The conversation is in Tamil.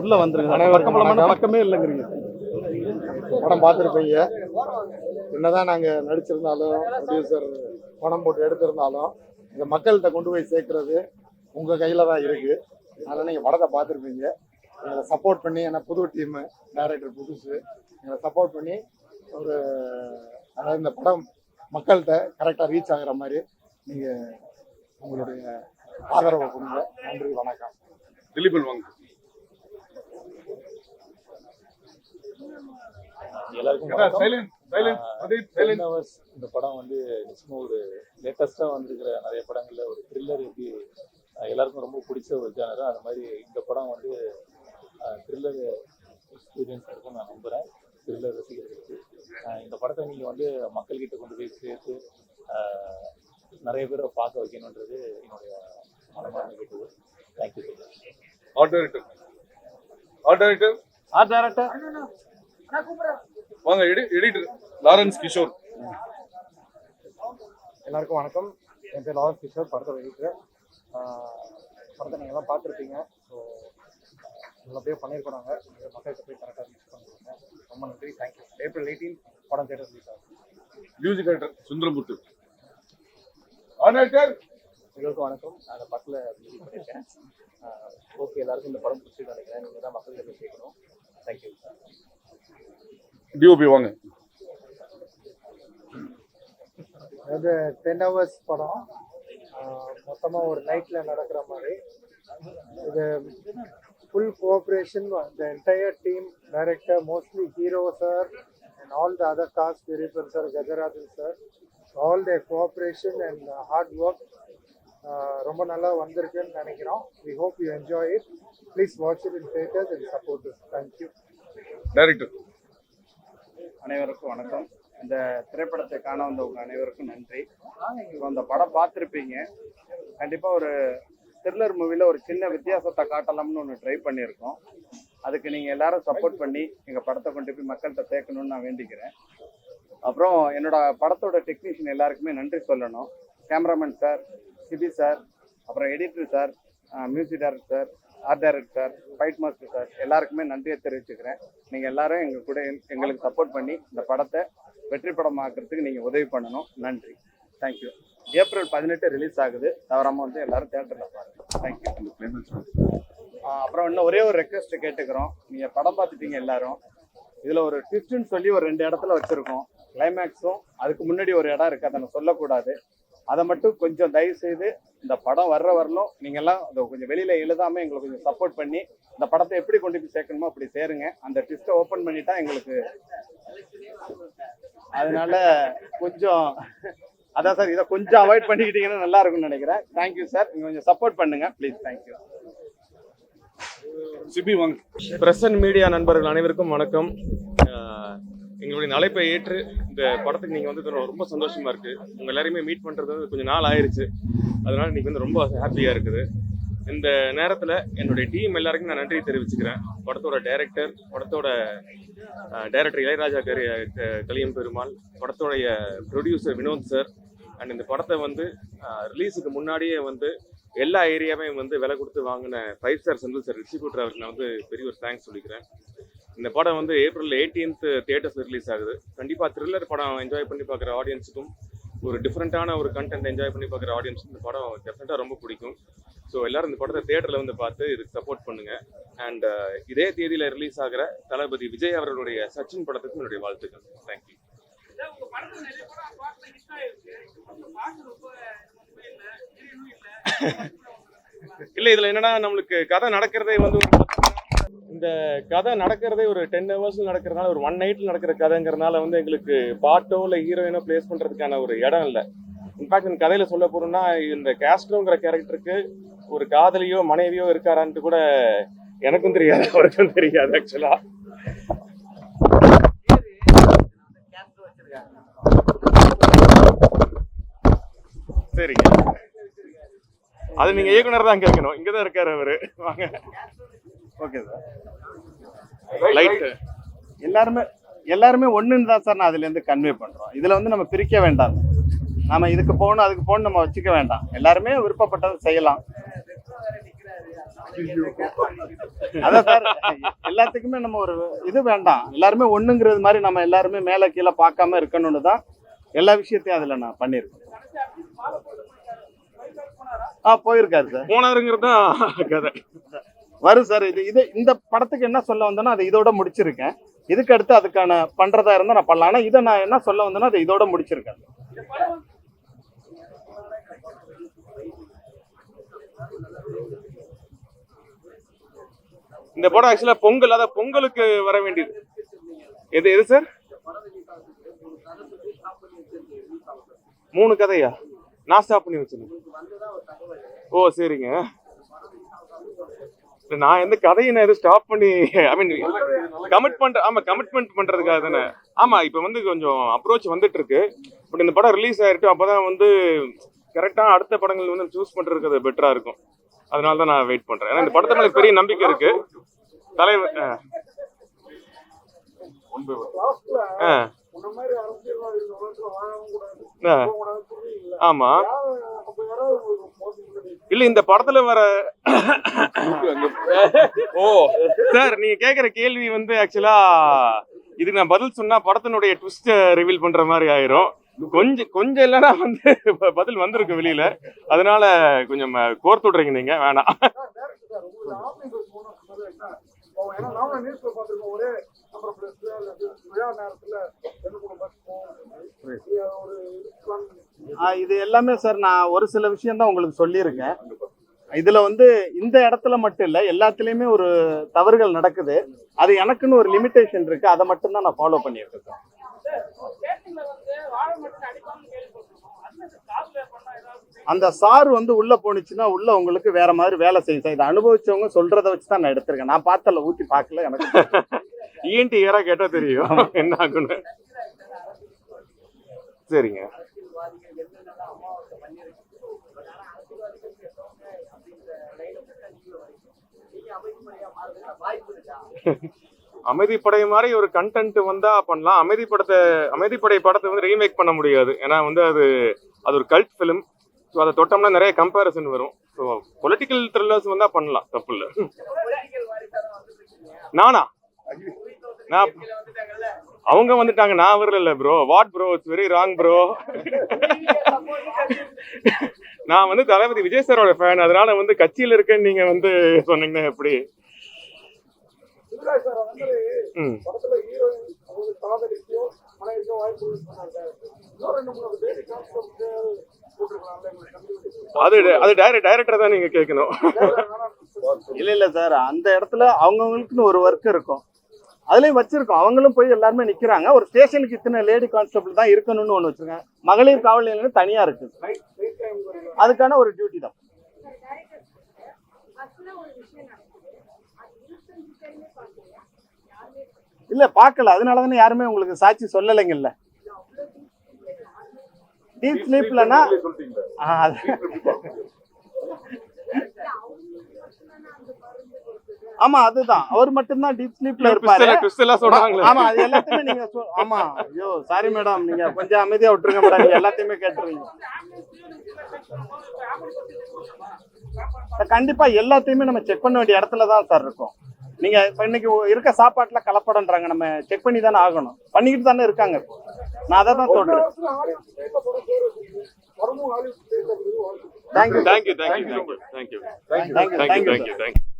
உள்ள வந்துருங்க பக்கபலமான பக்கமே இல்லைங்கிறீங்க. படம் பார்த்துருப்பீங்க. என்னதான் நாங்கள் நடிச்சிருந்தாலும் ப்ரொடியூசர் படம் போட்டு எடுத்திருந்தாலும் இந்த மக்கள்கிட்ட கொண்டு போய் சேர்க்கறது உங்கள் கையில் தான் இருக்குது அதனால் நீங்கள் படத்தை பார்த்துருப்பீங்க. எங்களை சப்போர்ட் பண்ணி ஏன்னா புது டீமு டைரக்டர் புதுசு. எங்களை சப்போர்ட் பண்ணி ஒரு அதாவது இந்த படம் மக்கள்கிட்ட கரெக்டாக ரீச் ஆகுற மாதிரி நீங்கள் உங்களுடைய ஆதரவை கொடுங்க. நன்றி வணக்கம். திலீபன் வாங்க. எல்லாருக்கும் இந்த படம் வந்து நிச்சயமா ஒரு லேட்டஸ்டா வந்திருக்கிற நிறைய படங்கள்ல ஒரு த்ரில்லர் எப்படி எல்லாருக்கும் ரொம்ப பிடிச்ச ஒரு ஜானர் அது மாதிரி இந்த படம் வந்து த்ரில்லர் எக்ஸ்பீரியன்ஸ் இருக்கும் நான் நம்புறேன். த்ரில்லர் ரசிகர்களுக்கு. இந்த படத்தை நீங்க வந்து மக்கள்கிட்ட கொண்டு போய் சேர்த்து நிறைய பேரை பார்க்க வைக்கணுன்றது என்னுடைய மனமான கேட்டது thank you art director art director art director வாங்க எடிட்டர் லாரன்ஸ் கிஷோர். எல்லாருக்கும் வணக்கம். என் பேர் லாரன்ஸ் கிஷோர் படத்தை எடிட்டர். படத்தை நீங்கள் எல்லாம் பார்த்துருப்பீங்க. ஸோ நல்லபடியாக பண்ணியிருக்கோம் நாங்கள் மக்கள்கிட்ட போய் கரெக்டாக ரீச் பண்ணிருக்கோங்க ரொம்ப நன்றி. தேங்க்யூ ஏப்ரல் எயிட்டீன் படம் தேட்டர் ரிலீஸ் ஆகும் மியூசிக் டைரக்டர் சுந்தரமுத்து எல்லோருக்கும் வணக்கம். நான் அந்த படத்தில் மியூசிக் பண்ணியிருக்கேன். ஓகே எல்லாருக்கும் இந்த படம் பிடிச்சிருக்கு நினைக்கிறேன். நீங்கள் தான் மக்கள்கிட்ட போய் சேர்க்கணும் தேங்க்யூ டிஓபி வாங்க. அது டென் ஹவர்ஸ் படம். மொத்தமாக ஒரு நைட்டில் நடக்கிற மாதிரி. இது full cooperation the entire team director mostly hero sir and all the other cast Thireeban sir Gajarajan sir all the cooperation and hard work ரொம்ப நல்லா வந்திருக்குன்னு நினைக்கிறோம். We hope you enjoy it please watch it in theatres and support thank you director அனைவருக்கும் வணக்கம். இந்த திரைப்படத்தை காண வந்தவங்க அனைவருக்கும் நன்றி. இப்போ அந்த படம் பார்த்துருப்பீங்க. கண்டிப்பாக ஒரு த்ரில்லர் மூவியில் ஒரு சின்ன வித்தியாசத்தை காட்டலாம்னு ஒன்று ட்ரை பண்ணியிருக்கோம். அதுக்கு நீங்கள் எல்லாரும் சப்போர்ட் பண்ணி எங்கள் படத்தை கொண்டு போய் மக்கள்கிட்ட சேர்க்கணும்னு நான் வேண்டிக்கிறேன். அப்புறம் என்னோட படத்தோட டெக்னீஷியன் எல்லாருக்குமே நன்றி சொல்லணும். கேமராமேன் சார் சிபி சார் அப்புறம் editor sir music director sir art director sir fight master sir எல்லாருக்குமே நன்றியை தெரிவிச்சுக்கிறேன். நீங்கள் எல்லாரும் எங்கள் கூட எங்க- எங்களுக்கு சப்போர்ட் பண்ணி இந்த படத்தை வெற்றி படமாக்குறதுக்கு நீங்கள் உதவி பண்ணணும். நன்றி. தேங்க்யூ ஏப்ரல் பதினெட்டு ரிலீஸ் ஆகுது. தவறாமல் வந்து எல்லாரும் தேட்டரில் பாருங்க. தேங்க்யூ அப்புறம் இன்னும் ஒரே ஒரு ரெக்வெஸ்ட் கேட்டுக்கிறோம். நீங்கள் படம் பார்த்துட்டீங்க எல்லாரும். இதில் ஒரு ட்விஸ்ட்னு சொல்லி ஒரு ரெண்டு இடத்துல வச்சுருக்கோம். கிளைமேக்ஸும் அதுக்கு முன்னாடி ஒரு இடம் இருக்குது அதை நான் சொல்லக்கூடாது. அதை மட்டும் கொஞ்சம் தயவு செய்து இந்த படம் வர்ற வரலும் நீங்கள்லாம் அதை கொஞ்சம் வெளியில் எழுதாமல் எங்களுக்கு கொஞ்சம் சப்போர்ட் பண்ணி இந்த படத்தை எப்படி கொண்டு போய் சேர்க்கணுமோ அப்படி சேருங்க. அந்த ட்விஸ்ட்டை ஓப்பன் பண்ணிட்டா எங்களுக்கு அதனால கொஞ்சம் அதான் சார் இதை கொஞ்சம் அவாய்ட் பண்ணிக்கிட்டீங்கன்னா நல்லா இருக்கும்னு நினைக்கிறேன். தேங்க்யூ சார் நீங்கள் கொஞ்சம் சப்போர்ட் பண்ணுங்க. ப்ளீஸ் தேங்க்யூ சிபி வாங்க. பிரஸ் அண்ட் மீடியா நண்பர்கள் அனைவருக்கும் வணக்கம். எங்களுடைய அழைப்பை ஏற்று இந்த படத்துக்கு நீங்கள் வந்து ரொம்ப சந்தோஷமா இருக்கு. உங்க எல்லாரையுமே மீட் பண்றது வந்து கொஞ்சம் நாள் ஆயிருச்சு. அதனால இன்றைக்கி வந்து ரொம்ப ஹாப்பியா இருக்குது. இந்த நேரத்தில் என்னுடைய டீம் எல்லாருக்கும் நான் நன்றி தெரிவிச்சுக்கிறேன். படத்தோட டைரக்டர் படத்தோட டைரக்டர் இளையராஜா கரி க- கலியம் பெருமாள் படத்தோடைய ப்ரொடியூசர் வினோத் சார் அண்ட் இந்த படத்தை வந்து ரிலீஸுக்கு முன்னாடியே வந்து எல்லா ஏரியாவையும் வந்து விலை கொடுத்து வாங்கின five star Senthil sir distributor அவருக்கு நான் வந்து பெரிய ஒரு தேங்க்ஸ் சொல்லிக்கிறேன். இந்த படம் வந்து ஏப்ரல் எயிட்டீன்த் தியேட்டர்ஸ் ரிலீஸ் ஆகுது. கண்டிப்பாக த்ரில்லர் படம் என்ஜாய் பண்ணி பார்க்குற ஆடியன்ஸுக்கும் ஒரு டிஃப்ரெண்ட்டான ஒரு கண்டென்ட் என்ஜாய் பண்ணி பார்க்குற ஆடியன்ஸுக்கும் இந்த படம் டெஃபினட்டாக ரொம்ப பிடிக்கும். ஸோ எல்லாரும் இந்த படத்தை தியேட்டரில் வந்து பார்த்து இதுக்கு சப்போர்ட் பண்ணுங்க. அண்ட் இதே தேதியில் ரிலீஸ் ஆகிற தளபதி விஜய் அவர்களுடைய சச்சின் படத்துக்கு என்னுடைய வாழ்த்துக்கள். தேங்க்யூ இல்ல இதுல என்னன்னா நம்மளுக்கு கதை நடக்கிறதே வந்து ஒரு இந்த கதை நடக்கிறதே ஒரு டென் ஹவர்ஸ் நடக்கிறதுனால ஒரு ஒன் நைட்ல நடக்கிற கதைங்கிறதுனால வந்து எங்களுக்கு பாட்டோ இல்லை ஹீரோயினோ பிளேஸ் பண்றதுக்கான ஒரு இடம் இல்லை. இன்ஃபேக்ட் இந்த கதையில சொல்ல போறோம்னா இந்த கேஸ்ட்ரோங்கிற கேரக்டருக்கு ஒரு காதலியோ மனைவியோ இருக்காரான்ட்டு கூட எனக்கும் தெரியாது அவருக்கும் தெரியாது ஆக்சுவலா சரிங்க. அது நீங்க இயக்குனர் தான் கேட்கணும். இங்கதான் இருக்காரு அவரு. வாங்க. ஓகே சார் லைட் எல்லாருமே எல்லாருமே ஒண்ணுன்னு தான் சார் நான் அதுலேருந்து கன்வே பண்றோம். இதுல வந்து நம்ம பிரிக்க வேண்டாம். நாம இதுக்கு போகணும் அதுக்கு போகணும் நம்ம வச்சுக்க வேண்டாம். எல்லாருமே விருப்பப்பட்டதை செய்யலாம். அதான் சார் எல்லாத்துக்குமே நம்ம ஒரு இது வேண்டாம். எல்லாருமே ஒண்ணுங்கிறது மாதிரி நம்ம எல்லாருமே மேல கீழே பார்க்காம இருக்கணும்னு தான் எல்லா விஷயத்தையும் அதுல நான் பண்ணியிருக்கேன். ஆ போயிருக்காரு சார் போனாருங்கிறது தான் கதை. வரும் சார். இது இது இந்த படத்துக்கு என்ன சொல்ல வந்தேன்னா அதை இதோட முடிச்சிருக்கேன். இதுக்கு அடுத்து அதுக்கான பண்றதா இருந்தா நான் பண்ணலாம். ஆனா இதை நான் என்ன சொல்ல வந்தேன்னா அதை இதோட முடிச்சிருக்கேன். இந்த படம் ஆக்சுவலா பொங்கல் அதான் பொங்கலுக்கு வர வேண்டியது. எது எது சார்? மூணு கதையா? நான் ஸ்டாப் பண்ணி வச்சிருந்தேன் ஓ சரிங்க. நான் எந்த கதையை நான் எதுவும் ஸ்டாப் பண்ணி ஐ மீன் கமிட் பண்ற ஆமா கமிட்மெண்ட் பண்றதுக்காக தானே. ஆமா இப்போ வந்து கொஞ்சம் அப்ரோச் வந்துட்டு இருக்கு பட் இந்த படம் ரிலீஸ் ஆயிருக்கு அப்பதான் வந்து கரெக்டா அடுத்த படங்கள் வந்து சூஸ் பண்றதுக்கு அது பெட்டரா இருக்கும். அதனால தான் நான் வெயிட் பண்றேன். ஏன்னா இந்த படத்தை மேல பெரிய நம்பிக்கை இருக்கு. தலைவர் ஆ. ஆமா. இல்ல இந்த படத்துல வர ஓ. சார் நீங்க கேக்குற கேள்வி வந்து ஆக்சுவலா இதுக்கு நான் பதில் சொன்னா படத்தினுடைய ட்விஸ்ட் ரிவீல் பண்ற மாதிரி ஆயிரும். கொஞ்சம் கொஞ்சம் இல்லைன்னா வந்து பதில் வந்திருக்கு வெளியில. அதனால கொஞ்சம் கோர்த்து விடுறீங்க நீங்க. வேணாம் ஏன்னா நாம நியூஸ்ல பாத்துருக்கோம் ஒரே நம்பர் பிளேஸ்ல விழா நேரத்துல ரெண்டு மூணு பஸ் போகும் ஒரு ஆ, இது எல்லாமே சார் நான் ஒரு சில விஷயம் தான் உங்களுக்கு சொல்லியிருக்கேன். இதுல வந்து இந்த இடத்துல மட்டும் இல்ல எல்லாத்துலயுமே ஒரு தவறுகள் நடக்குது. அது எனக்குன்னு ஒரு லிமிட்டேஷன் இருக்கு அதை மட்டும்தான் நான் ஃபாலோ பண்ணிட்டு இருக்கேன் அந்த சார் வந்து உள்ள போனுச்சுன்னா உள்ள உங்களுக்கு வேற மாதிரி வேலை செய்யும் சார். இதை அனுபவிச்சவங்க சொல்றத வச்சு தான் நான் எடுத்திருக்கேன். நான் பார்த்தல ஊத்தி பார்க்கல எனக்கு இஎன்டி ஏரா கேட்டா தெரியும். என்ன ஆகுன்னு சரிங்க. அமைதிப்படை மாதிரி ஒரு கண்டென்ட் வந்தா பண்ணலாம். அமைதிப்படத்தை அமைதிப்படை படத்தை வந்து ரீமேக் பண்ண முடியாது. ஏன்னா வந்து அது அது ஒரு கல்ட் ஃபிலிம் ஸோ அதை தொட்டோம்னா நிறைய கம்பேரிசன் வரும். ஸோ பொலிட்டிக்கல் த்ரில்லர்ஸ் வந்தா பண்ணலாம். தப்பு இல்லை. நானா? நான் அவங்க வந்துட்டாங்க நான் வரல bro what bro it's very wrong bro நான் வந்து தளபதி விஜய் சாரோட ஃபேன் அதனால வந்து கட்சியில இருக்கேன்னு நீங்க வந்து சொன்னீங்கன்னா எப்படி? அது அது டைரக்ட் டைரக்டர் தான் நீங்க கேட்கணும். இல்ல இல்ல சார். அந்த இடத்துல அவங்கவுங்களுக்குன்னு ஒரு ஒர்க் இருக்கும். அதுலயும் வச்சிருக்கோம். அவங்களும் போய் எல்லாருமே நிக்கிறாங்க. ஒரு ஸ்டேஷனுக்கு இத்தனை லேடி கான்ஸ்டபிள் தான் இருக்கணும்னு ஒண்ணு வச்சிருக்காங்க மகளிர் காவல் நிலையம் தனியா இருக்கு. அதுக்கான ஒரு டியூட்டி தான். இல்ல பார்க்கல. அதனால தானே யாருமே உங்களுக்கு சாட்சி சொல்லலைங்கல்ல. டீப் ஸ்லீப்லனா ஆமா அதுதான். அவர் மட்டும் தான் டீப் ஸ்லீப்ல இருப்பாரு. ஆமா அது எல்லாத்தையுமே நீங்க ஆமா. ஐயோ சாரி மேடம் நீங்க கொஞ்சம் அமைதியா விட்டுருங்க மேடம் நீங்க எல்லாத்தையுமே கேட்டுருங்க. கண்டிப்பா எல்லாத்தையுமே நம்ம செக் பண்ண வேண்டிய இடத்துல தான் சார் இருக்கும். நீங்க இப்ப இன்னைக்கு இருக்க சாப்பாட்டுல கலப்படன்றாங்க நம்ம செக் பண்ணி தானே ஆகணும். பண்ணிக்கிட்டு தானே இருக்காங்க நான் அதை தான் சொல்றேன் thank you thank you thank you thank you thank you thank you thank you